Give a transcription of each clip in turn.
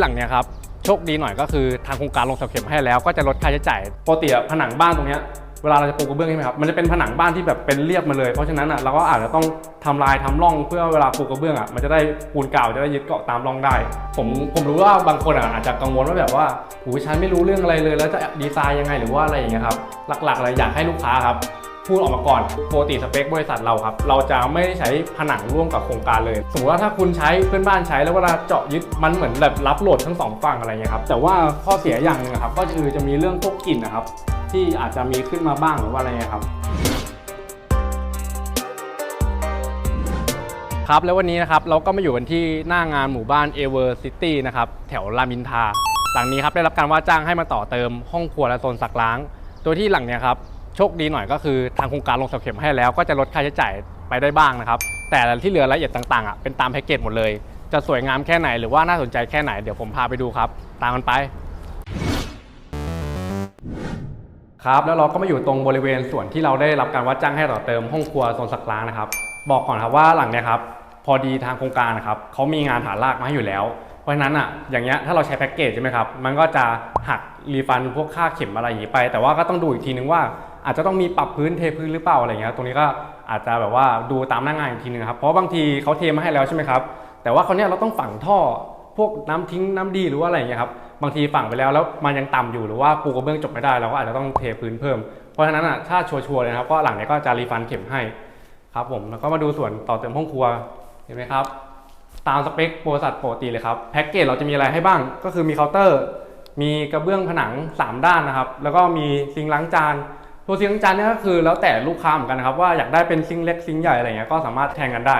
หลังเนี้ยครับโชคดีหน่อยก็คือทางโครงการลงเสาเข็มให้แล้วก็จะลดค่าใช้จ่ายปกติอะผนังบ้านตรงเนี้ยเวลาเราจะปูกระเบื้องใช่ไหมครับมันจะเป็นผนังบ้านที่แบบเป็นเรียบมาเลยเพราะฉะนั้นอะเราก็อาจจะต้องทำลายทำร่องเพื่อเวลาปูกระเบื้องอะมันจะได้ปูนเก่าจะได้ยึดเกาะตามร่องได้ ผมผมรู้ว่าบางคนอะอาจจะกังวลว่าแบบว่าหูฉันไม่รู้เรื่องอะไรเลย แล้วจะดีไซน์ยังไงหรือว่าอะไรอย่างเงี้ยครับหลักๆเลยอยากให้ลูกค้าครับ พูดออกมาก่อนปกติสเปคบริษัทเราครับ เราจะไม่ใช้ผนังร่วมกับโครงการเลย สมมติว่าถ้าคุณใช้เพื่อนบ้านใช้แล้วเวลาเจาะยึดมันเหมือนแบบรับโหลดทั้งสองฝั่งอะไรเงี้ยครับแต่ว่าข้อเสียอย่างหนึ่งครับก็คือจะมีเรื่องพวกกลิ่นนะครับที่อาจจะมีขึ้นมาบ้างหรือว่าอะไรเงี้ยครับครับแล้ววันนี้นะครับเราก็มาอยู่กันที่หน้างานหมู่บ้าน e v e r City นะครับแถวรามินทาหลังนี้ครับได้รับการว่าจ้างให้มาต่อเติมห้องครัวและโซนซักล้าง โดยที่หลังเนี้ยครับ โชคดีหน่อยก็คือทางโครงการลงเสาเข็มให้แล้วก็จะลดค่าใช้จ่ายไปได้บ้างนะครับ แต่ที่เหลือรายละเอียดต่างๆอะเป็นตามแพ็กเกจหมดเลย จะสวยงามแค่ไหนหรือว่าน่าสนใจแค่ไหนเดี๋ยวผมพาไปดูครับ ตามกันไป ครับแล้วเราก็มาอยู่ตรงบริเวณส่วนที่เราได้รับการว่าจ้างให้ต่อเติมห้องครัวโซนสักล้างนะครับ บอกก่อนครับว่าหลังเนี้ยครับพอดีทางโครงการนะครับเขามีงานฐานรากมาให้อยู่แล้วเพราะฉะนั้นอะอย่างเงี้ยถ้าเราใช้แพ็กเกจใช่ไหมครับมันก็จะหักรีฟันพวกค่าเข็มอะไรอย่างนี้ไป แต่ว่าก็ต้องดูอีกทีนึงว่า อาจจะต้องมีปรับพื้นเทพื้นหรือเปล่าอะไรเงี้ยตรงนี้ก็อาจจะแบบว่าดูตามหน้างานอีกทีนึงครับเพราะบางทีเขาเทมาให้แล้วใช่ไหมครับแต่ว่าเขาเนี้ยเราต้องฝังท่อพวกน้ำทิ้งน้ำดีหรือว่าอะไรเงี้ยครับบางทีฝังไปแล้วแล้วมันยังต่ำอยู่หรือว่าปูกระเบื้องจบไม่ได้เราก็อาจจะต้องเทพื้นเพิ่ม เพราะฉะนั้นอะถ้าชัวร์ๆเลยนะครับก็หลังเนี้ยก็จะรีฟันเข็มให้ครับผมแล้วก็มาดูส่วนต่อเติมห้องครัวเห็นไหมครับตามสเปคบริษัทปกติเลยครับแพ็กเกจเราจะมีอะไรให้บ้าง ก็คือมีเคาน์เตอร์ มีกระเบื้องผนัง 3 ด้านนะครับ แล้วก็มีซิงล้างจาน ตัวซิงค์จานเนี่ยก็คือแล้วแต่ลูกค้าเหมือนกันนะครับว่าอยากได้เป็นซิงค์เล็กซิงค์ใหญ่อะไรเงี้ยก็สามารถแทนกันได้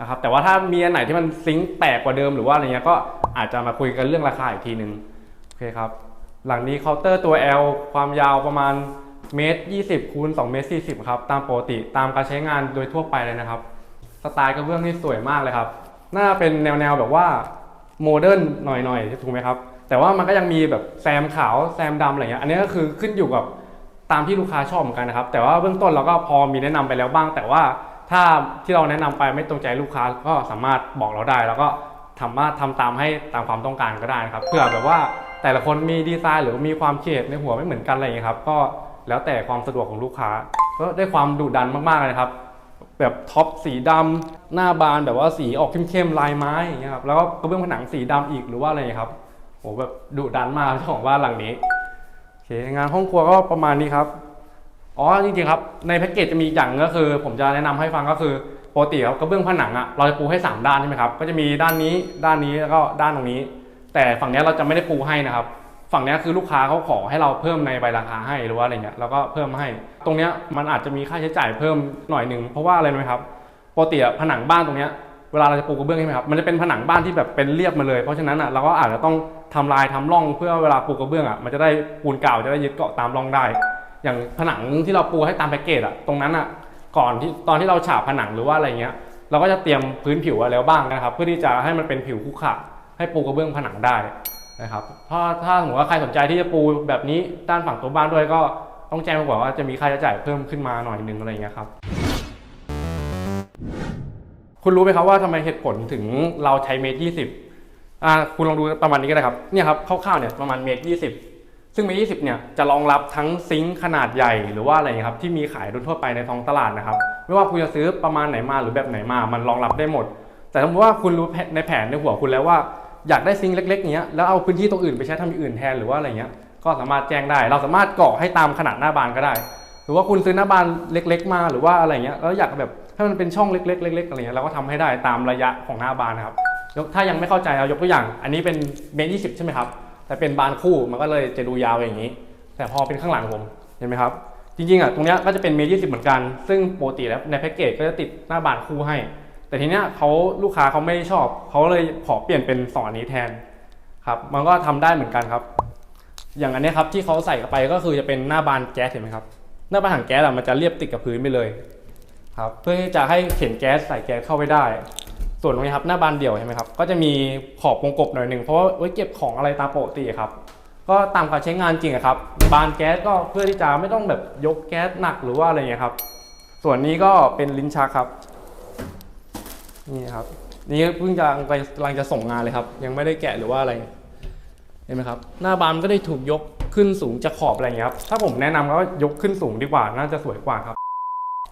นะครับแต่ว่าถ้ามีอันไหนที่มันซิงค์แปลกกว่าเดิมหรือว่าอะไรเงี้ยก็อาจจะมาคุยกันเรื่องราคาอีกทีหนึ่งโอเคครับหลังนี้เคาน์เตอร์ตัว L ความยาวประมาณเมตร20คูณ2เมตร40ครับตามปกติตามการใช้งานโดยทั่วไปเลยนะครับ สไตล์กระเบื้องนี่สวยมากเลยครับน่าเป็นแนวๆแบบว่าโมเดิร์นหน่อยๆถูกไหมครับแต่ว่ามันก็ยังมีแบบแซมขาวแซมดำอะไรเงี้ยอันนี้ก็คือขึ้นอยู่กับ ตามที่ลูกค้าชอบเหมือนกันนะครับ แต่ว่าเบื้องต้นเราก็พอมีแนะนำไปแล้วบ้าง แต่ว่าถ้าที่เราแนะนำไปไม่ตรงใจลูกค้าก็สามารถบอกเราได้ แล้วก็ทำมาทำตามให้ตามความต้องการก็ได้นะครับเพื่อแบบว่าแต่ละคนมีดีไซน์หรือมีความคิดเห็นในหัวไม่เหมือนกันอะไรอย่างเงี้ครับก็แล้วแต่ความสะดวกของลูกค้า ก็ได้ความดุดันมากๆเลยครับ แบบท็อปสีดำหน้าบานแบบว่าสีออกเข้มๆลายไม้อย่างเงี้ยครับแล้วก็กระเบื้องผนังสีดำอีกหรือว่าอะไรครับโหแบบดุดันมากเจ้าของบ้านหลังนี้ เคงานห้องครัวก็ประมาณนี้ครับอ๋อจริงๆครับในแพ็กเกจจะมีอย่างก็คือ ผมจะแนะนำให้ฟังก็คือปกติครับกระเบื้องผนังอะเราจะปูให้ 3 ด้านใช่ไหมครับก็จะมีด้านนี้ด้านนี้แล้วก็ด้านตรงนี้ แต่ฝั่งนี้เราจะไม่ได้ปูให้นะครับ ฝั่งนี้คือลูกค้าเขาขอให้เราเพิ่มในใบราคาให้หรือว่าอะไรเงี้ยเราก็เพิ่มให้ ตรงเนี้ยมันอาจจะมีค่าใช้จ่ายเพิ่มหน่อยหนึ่งเพราะว่าอะไรไหมครับปกติผนังบ้านตรงเนี้ย เวลาเราจะปูกระเบื้องใช่ไหมครับมันจะเป็นผนังบ้านที่แบบเป็นเรียบมาเลยเพราะฉะนั้นอะเราก็อาจจะต้องทำลายทำร่องเพื่อเวลาปูกระเบื้องอะมันจะได้ปูนเก่าจะได้ยึดเกาะตามร่องได้ อย่างผนังที่เราปูให้ตามแพ็กเกจอะตรงนั้นอะก่อนที่ตอนที่เราฉาบผนังหรือว่าอะไรเงี้ยเราก็จะเตรียมพื้นผิวไว้แล้วบ้างนะครับ เพื่อที่จะให้มันเป็นผิวคุกขะให้ปูกระเบื้องผนังได้นะครับถ้าถ้าสมมติว่าใครสนใจที่จะปูแบบนี้ด้านฝั่งตัวบ้านด้วยก็ต้องแจ้งมาก่อนว่าจะมีค่าใช้จ่ายเพิ่มขึ้นมาหน่อยนึงอะไรเงี้ยครับ คุณรู้ไหมครับว่าทำไมเหตุผลถึงเราใช้เมตรยี่สิบอ่าคุณลองดูประมาณนี้ก็ได้ครับเนี่ยครับคร่าวๆเนี่ยประมาณเมตรยี่สิบซึ่งเมตรยี่สิบเนี่ยจะรองรับทั้งซิงค์ขนาดใหญ่หรือว่าอะไรอย่างนี้ครับที่มีขายโดยทั่วไปในท้องตลาดนะครับ ไม่ว่าคุณจะซื้อประมาณไหนมาหรือแบบไหนมามันรองรับได้หมด แต่สมมติว่าคุณรู้ในแผนในหัวคุณแล้วว่าอยากได้ซิงค์เล็กๆอย่างเงี้ยแล้วเอาพื้นที่ตรงอื่นไปใช้ทำอย่างอื่นแทนหรือว่าอะไรเงี้ยก็สามารถแจ้งได้ เราสามารถเกาะให้ตามขนาดหน้าบานก็ได้ หรือว่าคุณซื้อหน้าบานเล็ก ๆ มาหรือว่าอะไรเงี้ยแล้วอยากแบบ ให้มันเป็นช่องเล็กๆเล็กๆอะไรเงี้ยเราก็ทำให้ได้ตามระยะของหน้าบานนะครับยกถ้ายังไม่เข้าใจเอายกตัวอย่าง อันนี้เป็นเมตรยี่สิบใช่ไหมครับ แต่เป็นบานคู่มันก็เลยจะดูยาวอย่างนี้ แต่พอเป็นข้างหลังผมเห็นไหมครับ จริงๆอะตรงเนี้ยก็จะเป็นเมตรยี่สิบเหมือนกัน ซึ่งปกติแล้วในแพ็กเกจก็จะติดหน้าบานคู่ให้ แต่ทีเนี้ยเขาลูกค้าเขาไม่ชอบเขาเลยขอเปลี่ยนเป็นสองอันนี้แทนครับมันก็ทำได้เหมือนกันครับ อย่างอันเนี้ยครับที่เขาใส่เข้าไปก็คือจะเป็นหน้าบานแก๊สเห็นไหมครับหน้าบานถังแก๊สอะมันจะเรียบติดกับพื้นไปเลย ครับเพื่อที่จะให้เข็นแก๊สใส่แก๊สเข้าไปได้ ส่วนตรงนี้ครับหน้าบานเดี่ยวเห็นไหมครับก็จะมีขอบวงกบหน่อยหนึ่งเพราะว่าไว้เก็บของอะไรตามปกติครับก็ตามการใช้งานจริงครับ บานแก๊สก็เพื่อที่จะไม่ต้องแบบยกแก๊สหนักหรือว่าอะไรเงี้ยครับ ส่วนนี้ก็เป็นลิ้นชักครับ นี่ครับ นี่เพิ่งจะกำลังจะส่งงานเลยครับ ยังไม่ได้แกะหรือว่าอะไร เห็นไหมครับ หน้าบานก็ได้ถูกยกขึ้นสูงจากขอบอะไรอย่างเงี้ยครับ ถ้าผมแนะนำก็ยกขึ้นสูงดีกว่าน่าจะสวยกว่าครับ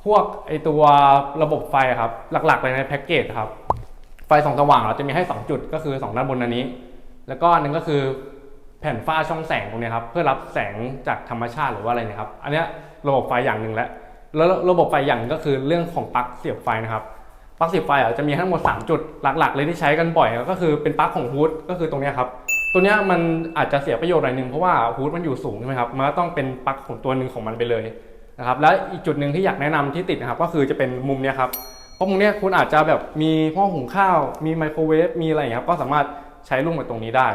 พวกไอตัวระบบไฟครับ หลักๆเลยในแพ็กเกจครับ ไฟส่องสว่างเราจะมีให้ 2 จุดก็คือ 2 ด้านบนอันนี้ แล้วก็อันหนึงก็คือแผ่นฝ้าช่องแสงตรงนี้ครับ เพื่อรับแสงจากธรรมชาติหรือว่าอะไรนะครับ อันนี้ระบบไฟอย่างหนึ่งแล้วแล้วระบบไฟอย่างหนึ่งก็คือเรื่องของปลั๊กเสียบไฟนะครับปลั๊กเสียบไฟอะจะมีทั้งหมด 3 จุดหลัก ๆ เลยที่ใช้กันบ่อยก็คือเป็นปลั๊กของฮูดก็คือตรงนี้ครับตัวนี้มันอาจจะเสียประโยชน์หน่อยนึงเพราะว่าฮูดมันอยู่สูงใช่ไหมครับมันก็ต้องเป็นปลั๊กของตัวหนึ่งของมันไปเลย นะครับแล้วอีกจุดหนึ่งที่อยากแนะนำที่ติดนะครับก็คือจะเป็นมุมเนี้ยครับเพราะมุมเนี้ยคุณอาจจะแบบมีห้องหุงข้าว มีไมโครเวฟมีอะไรอย่างเงี้ยครับก็สามารถใช้ร่วมกับตรงนี้ได้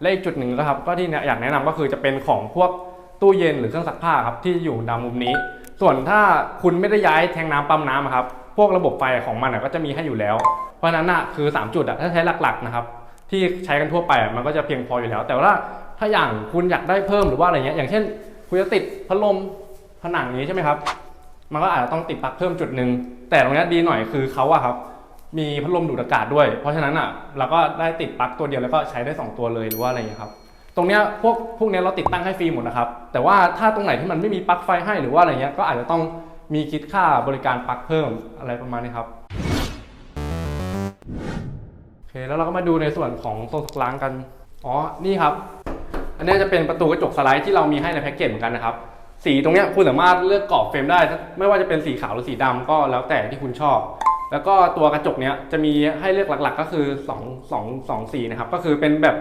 และอีกจุดหนึ่งนะครับก็ที่อยากแนะนำก็คือจะเป็นของพวกตู้เย็นหรือเครื่องซักผ้าครับที่อยู่ดามมุมนี้ ส่วนถ้าคุณไม่ได้ย้ายแทงน้ำปั๊มน้ำครับพวกระบบไฟของมันก็จะมีให้อยู่แล้ว เพราะฉะนั้นน่ะคือ 3 จุดอะถ้าใช้หลักๆนะครับที่ใช้กันทั่วไปมันก็จะเพียงพออยู่แล้ว แต่ว่าถ้าอย่างคุณอยากได้เพิ่มหรือว่าอะไรเงี้ยอย่างเช่น คุณจะติดพัดลม ผนังนี้ใช่ไหมครับ มันก็อาจจะต้องติดปลั๊กเพิ่มจุดหนึ่งแต่ตรงนี้ดีหน่อยคือเขาอะครับ มีพัดลมดูดอากาศด้วย เพราะฉะนั้นอะเราก็ได้ติดปลั๊กตัวเดียวแล้วก็ใช้ได้ 2 ตัวเลยหรือว่าอะไรอย่างนี้ครับ ตรงเนี้ยพวกพวกเนี้ยเราติดตั้งให้ฟรีหมดนะครับ แต่ว่าถ้าตรงไหนที่มันไม่มีปลั๊กไฟให้หรือว่าอะไรเงี้ยก็อาจจะต้องมีคิดค่าบริการปลั๊กเพิ่มอะไรประมาณนี้ครับโอเคแล้วเราก็มาดูในส่วนของโซนล้างกัน อ๋อนี่ครับ อันนี้จะเป็นประตูกระจกสไลด์ที่เรามีให้ในแพ็กเกจเหมือนกันนะครับ สีตรงเนี้ยคุณสามารถเลือกกรอบเฟรมได้ ไม่ว่าจะเป็นสีขาวหรือสีดำก็แล้วแต่ที่คุณชอบ แล้วก็ตัวกระจกเนี้ยจะมีให้เลือกหลักๆ ก็คือ2 2 2สีนะครับ ก็คือเป็นแบบ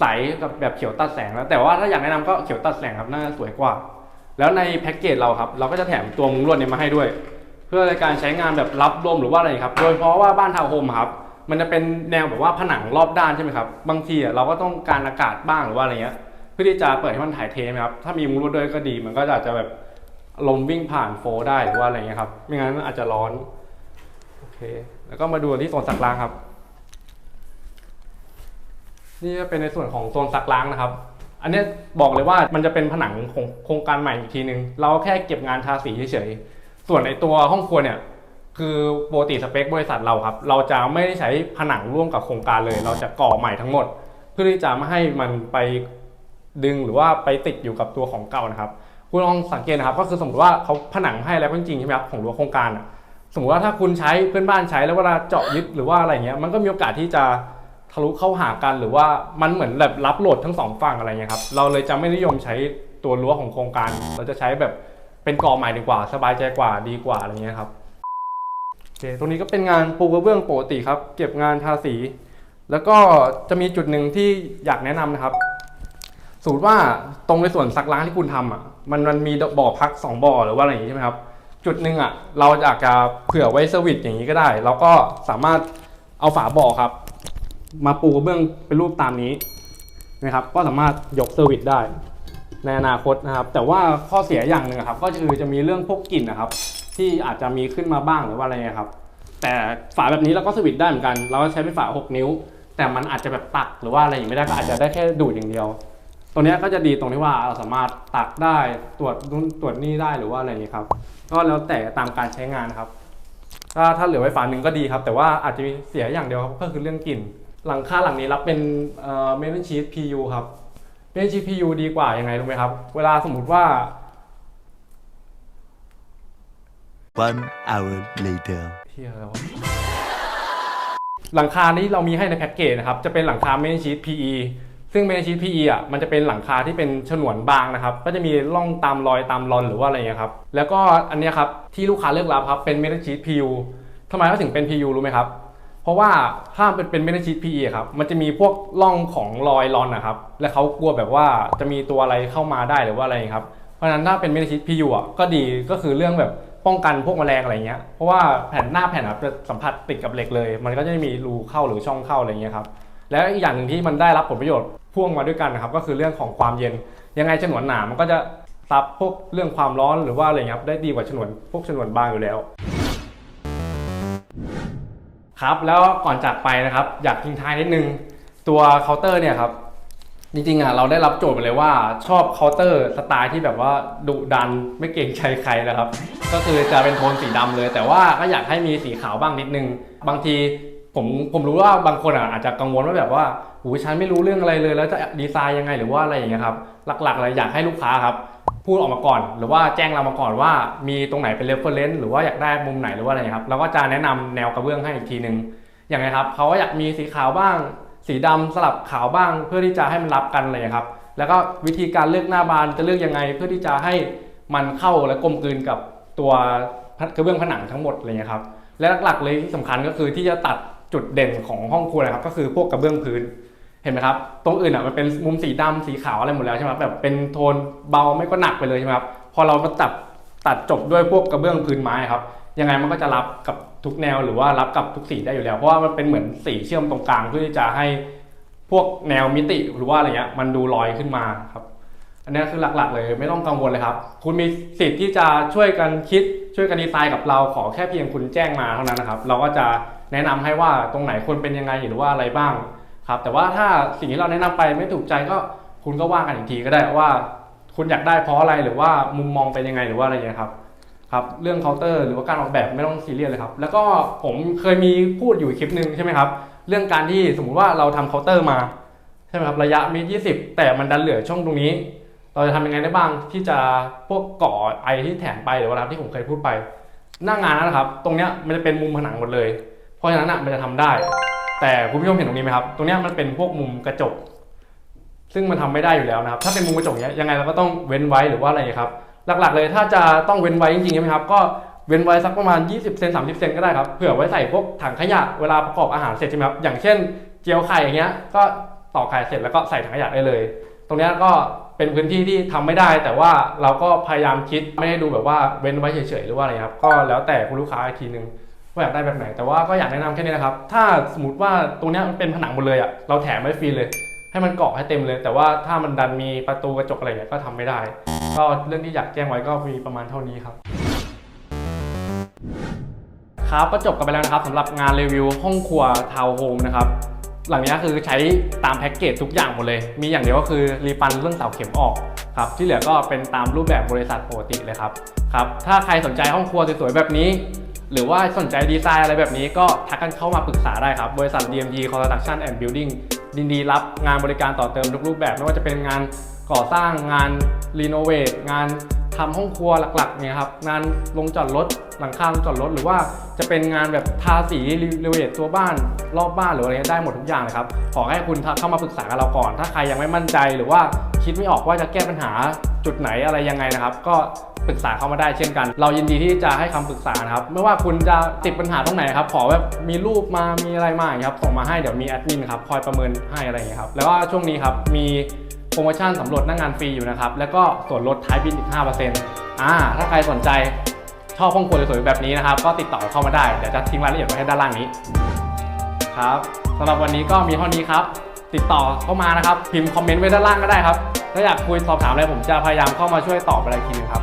ใสกับแบบเขียวตัดแสงแล้วแต่ว่าถ้าอยากแนะนำก็เขียวตัดแสงครับน่าจะสวยกว่า แล้วในแพ็กเกจเราครับ เราก็จะแถมตัวมุ้งลวดเนี้มาให้ด้วย เพื่อในการใช้งานแบบรับลมหรือว่าอะไรครับ โดยเฉพาะว่าบ้านทาวน์โฮมครับ มันจะเป็นแนวแบบว่าผนังรอบด้านใช่ไหมครับ บางทีเราก็ต้องการอากาศบ้างหรือว่าอะไรเงี้ย เพื่อที่จะเปิดให้มันถ่ายเทไหมครับถ้ามีมุ้งลวดด้วยก็ดี มันก็อาจจะแบบลมวิ่งผ่านโฟลได้หรือว่าอะไรเงี้ยครับไม่งั้นมันอาจจะร้อนโอเคแล้วก็มาดูที่โซนซักล้างครับ นี่จะเป็นในส่วนของโซนซักล้างนะครับ อันนี้บอกเลยว่ามันจะเป็นผนังของโครงการใหม่อีกทีนึง เราแค่เก็บงานทาสีเฉยๆส่วนในตัวห้องครัวเนี่ยคือปกติสเปคบริษัทเราครับ เราจะไม่ได้ใช้ผนังร่วมกับโครงการเลย เราจะก่อใหม่ทั้งหมด เพื่อที่จะไม่ให้มันไป ดึงหรือว่าไปติดอยู่กับตัวของเก่านะครับคุณลองสังเกตนะครับ ก็คือสมมติว่าเขาผนังให้แล้วจริงๆใช่ไหมครับของรั้วโครงการอะสมมติว่าถ้าคุณใช้เพื่อนบ้านใช้แล้วเวลาเจาะยึดหรือว่าอะไรเงี้ยมันก็มีโอกาสที่จะทะลุเข้าหากันหรือว่ามันเหมือนแบบรับโหลดทั้งสองฝั่งอะไรเงี้ยครับเราเลยจะไม่นิยมใช้ตัวรั้วของโครงการ เราจะใช้แบบเป็นกอใหม่ดีกว่า สบายใจกว่าดีกว่าอะไรเงี้ยครับโอเคตรงนี้ก็เป็นงานปูกระเบื้องปกติครับ เก็บงานทาสี แล้วก็จะมีจุดหนึ่งที่อยากแนะนำนะครับ สมมติว่าตรงในส่วนซักล้างที่คุณทำอะมันมันมีบ่อพักสองบ่อหรือว่าอะไรอย่างนี้ใช่ไหมครับ จุดหนึ่งอะเราอยากจะเผื่อไว้เซอร์วิสอย่างนี้ก็ได้ เราก็สามารถเอาฝาบ่อครับ มาปูกระเบื้องเป็นรูปตามนี้นะครับ ก็สามารถยกเซอร์วิสได้ ในอนาคตนะครับ แต่ว่าข้อเสียอย่างหนึ่งครับ ก็คือจะมีเรื่องพวกกลิ่นนะครับ ที่อาจจะมีขึ้นมาบ้างหรือว่าอะไรเงี้ครับ แต่ฝาแบบนี้เราก็สวิตได้เหมือนกัน เราก็ใช้เป็นฝา 6 นิ้ว แต่มันอาจจะแบบตักหรือว่าอะไรอย่างไม่ได้ก็อาจจะได้แค่ดูดอย่างเดียว ตัวเนี้ยก็จะดีตรงที่ว่าเราสามารถตักได้ตรวจนู่นตรวจนี่ได้หรือว่าอะไรอย่างนี้ครับ ก็แล้วแต่ตามการใช้งานครับ ถ้าถ้าเหลือไว้ฝาหนึ่งก็ดีครับ แต่ว่าอาจจะมีเสียอย่างเดียวครับก็คือเรื่องกลิ่น หลังคาหลังนี้รับเป็นเอ่อเมทัลชีท PU ครับเมทัลชีท PU ดีกว่ายังไงรู้ไหมครับ เวลาสมมติว่า One hour later. เฮียอะไรวะหลังคานี้เรามีให้ในแพ็กเกจนะครับ จะเป็นหลังคาเมนชีต PE ซึ่งเมนชีต PE อะมันจะเป็นหลังคาที่เป็นฉนวนบางนะครับ ก็จะมีร่องตามรอยตามรอนหรือว่าอะไรเงี้ยครับ แล้วก็อันนี้ครับที่ลูกค้าเลือกรับครับเป็นเมทัลชีต PU ทำไมเขาถึงเป็น PU รู้ไหมครับ เพราะว่าถ้าเป็นเป็นเมทัลชีต PE ครับ มันจะมีพวกร่องของรอยรอนนะครับ และเขากลัวแบบว่าจะมีตัวอะไรเข้ามาได้หรือว่าอะไรครับ เพราะฉะนั้นถ้าเป็นเมทัลชีต PU อะก็ดีก็คือเรื่องแบบป้องกันพวกแมลงอะไรเงี้ย เพราะว่าแผ่นหน้าแผ่นครับจะสัมผัสติดกับเหล็กเลย มันก็จะไม่มีรูเข้าหรือช่องเข้าอะไรเงี้ยครับ แล้วอีกอย่างหนึ่งที่มันได้รับผลประโยชน์พ่วงมาด้วยกันนะครับก็คือเรื่องของความเย็น ยังไงฉนวนหนามันก็จะซับพวกเรื่องความร้อนหรือว่าอะไรเงี้ยได้ดีกว่าฉนวนพวกฉนวนบางอยู่แล้ว ครับแล้วก่อนจากไปนะครับ อยากทิ้งท้ายนิดนึงตัวเคาน์เตอร์เนี่ยครับจริงๆอะเราได้รับโจทย์มาเลยว่าชอบเคาน์เตอร์สไตล์ที่แบบว่าดุดันไม่เกรงใจใครนะครับ ก็คือจะเป็นโทนสีดำเลย แต่ว่าก็อยากให้มีสีขาวบ้างนิดนึง บางที ผมผมรู้ว่าบางคนอะอาจจะกังวลว่าแบบว่าหูฉันไม่รู้เรื่องอะไรเลย แล้วจะดีไซน์ยังไงหรือว่าอะไรอย่างเงี้ยครับ หลักๆเลยอยากให้ลูกค้าครับ พูดออกมาก่อน หรือว่าแจ้งเรามาก่อนว่ามีตรงไหนเป็น reference หรือว่าอยากได้มุมไหนหรือว่าอะไรครับเราก็จะแนะนำแนวกระเบื้องให้อีกทีนึงอย่างไรครับเขาก็อยากมีสีขาวบ้าง สีดำสลับขาวบ้าง เพื่อที่จะให้มันรับกันอะไรอย่างเลยครับ แล้วก็วิธีการเลือกหน้าบานจะเลือกยังไง เพื่อที่จะให้มันเข้าและกลมกลืนกับตัวกระเบื้องผนังทั้งหมดอะไรเงี้ยครับและหลักๆเลยที่สำคัญก็คือที่จะตัด จุดเด่นของห้องครัวนะครับก็คือพวกกระเบื้องพื้นเห็นไหมครับ ตรงอื่นอะมันเป็นมุมสีดำสีขาวอะไรหมดแล้วใช่ไหมครับแบบเป็นโทนเบาไม่ก็หนักไปเลยใช่ไหมครับพอเรามาตัดตัดจบด้วยพวกกระเบื้องพื้นไม้ครับยังไงมันก็จะรับกับทุกแนวหรือว่ารับกับทุกสีได้อยู่แล้ว เพราะว่ามันเป็นเหมือนสีเชื่อมตรงกลางเพื่อที่จะให้พวกแนวมิติหรือว่าอะไรเงี้ยมันดูลอยขึ้นมาครับอันนี้คือหลักๆ เลยไม่ต้องกังวลเลยครับ คุณมีสิทธิ์ที่จะช่วยกันคิดช่วยกันดีไซน์กับเราขอแค่เพียงคุณแจ้งมาเท่านั้นนะครับ เราก็จะ แนะนำให้ว่าตรงไหนควรเป็นยังไงหรือว่าอะไรบ้างครับ แต่ว่าถ้าสิ่งที่เราแนะนำไปไม่ถูกใจก็คุณก็ว่ากันอีกทีก็ได้ว่า คุณอยากได้เพราะอะไรหรือว่ามุมมองเป็นยังไงหรือว่าอะไรอย่างเงี้ยครับครับเรื่องเคาน์เตอร์หรือว่าการออกแบบไม่ต้องซีเรียสเลยครับแล้วก็ผมเคยมีพูดอยู่คลิปหนึ่งใช่ไหมครับเรื่องการที่สมมุติว่าเราทำเคาน์เตอร์มาใช่ไหมครับระยะมตรยี่สิบแต่มันดันเหลือช่องตรงนี้ เราจะทำยังไงได้บ้างที่จะพวกก่อไอที่แถมไปหรือว่าที่ผมเคยพูดไป หน้างานนะครับ ตรงเนี้ยมันจะเป็นมุมผนังหมดเลย เพราะฉะนั้นอะมันจะทำได้ แต่คุณผู้ชมเห็นตรงนี้ไหมครับ ตรงนี้มันเป็นพวกมุมกระจก ซึ่งมันทำไม่ได้อยู่แล้วนะครับ ถ้าเป็นมุมกระจกเนี้ยยังไงเราก็ต้องเว้นไว้หรือว่าอะไรครับ หลักๆเลยถ้าจะต้องเว้นไว้จริงๆใช่ไหมครับก็เว้นไว้สักประมาณ 20 เซน30 เซนก็ได้ครับ เผื่อไว้ใส่พวกถังขยะเวลาประกอบอาหารเสร็จใช่ไหมครับ อย่างเช่น เจียวไข่อย่างเงี้ย ก็ตอกไข่เสร็จแล้วก็ใส่ถังขยะได้เลย ตรงนี้ก็เป็นพื้นที่ที่ทำไม่ได้ แต่ว่าเราก็พยายามคิดไม่ให้ดูแบบว่าเว้นไว้เฉยๆหรือว่าอะไรครับ ก็แล้วแต่คุณลูกค้าอีกทีนึง ว่าอยากได้แบบไหน แต่ว่าก็อยากแนะนำแค่นี้นะครับ ถ้าสมมติว่าตรงนี้มันเป็นผนังหมดเลยอะ เราแถมไว้ฟรีเลย ให้มันเกาะให้เต็มเลย แต่ว่าถ้ามันดันมีประตูกระจกอะไรเงี้ยก็ทำไม่ได้ ก็เรื่องที่อยากแจ้งไว้ก็มีประมาณเท่านี้ครับครับก็จบกันไปแล้วนะครับสำหรับงานรีวิวห้องครัวทาวน์โฮมนะครับหลังนี้คือใช้ตามแพ็กเกจทุกอย่างหมดเลย มีอย่างเดียวก็คือรีฟันเรื่องเสาเข็มออกครับที่เหลือก็เป็นตามรูปแบบบริษัทปกติเลยครับครับถ้าใครสนใจห้องครัวสวยๆแบบนี้ หรือว่าสนใจดีไซน์อะไรแบบนี้ก็ทักกันเข้ามาปรึกษาได้ครับ บริษัท DMT Construction and Building ยินดีรับงานบริการต่อเติมทุกรูปแบบ ไม่ว่าจะเป็นงานก่อสร้างงานรีโนเวทงานทำห้องครัวหลักๆเนี่ยครับงานลงจอดรถหลังคาลงจอดรถหรือว่าจะเป็นงานแบบทาสีรีโนเวทตัวบ้านรอบบ้านหรืออะไรเงี้ยได้หมดทุกอย่างเลยครับขอให้คุณเข้ามาปรึกษากับเราก่อน ถ้าใครยังไม่มั่นใจหรือว่าคิดไม่ออกว่าจะแก้ปัญหาจุดไหนอะไรยังไงนะครับ ก็ ปรึกษาเข้ามาได้เช่นกัน เรายินดีที่จะให้คำปรึกษานะครับ ไม่ว่าคุณจะติดปัญหาตรงไหนครับ ขอแบบมีรูปมา มีอะไรมาอย่างเงี้ยครับ ส่งมาให้เดี๋ยวมีแอดมินครับ คอยประเมินให้อะไรอย่างเงี้ยครับ แล้วก็ช่วงนี้ครับ มีโปรโมชั่นสำรวจหน้างงานฟรีอยู่นะครับ แล้วก็ส่วนลดท้ายบินอีก 5%อ่า ถ้าใครสนใจชอบห้องครัวสวยๆแบบนี้นะครับ ก็ติดต่อเข้ามาได้ เดี๋ยวจะทิ้งรายละเอียดไว้ให้ด้านล่างนี้ ครับสำหรับวันนี้ก็มีเท่านี้ครับ ติดต่อเข้ามานะครับ พิมพ์คอมเมนต์ไว้ด้านล่างก็ได้ครับ ถ้าอยากคุยสอบถามอะไรผมจะพยายามเข้ามาช่วยตอบอะไรทีนึงครับ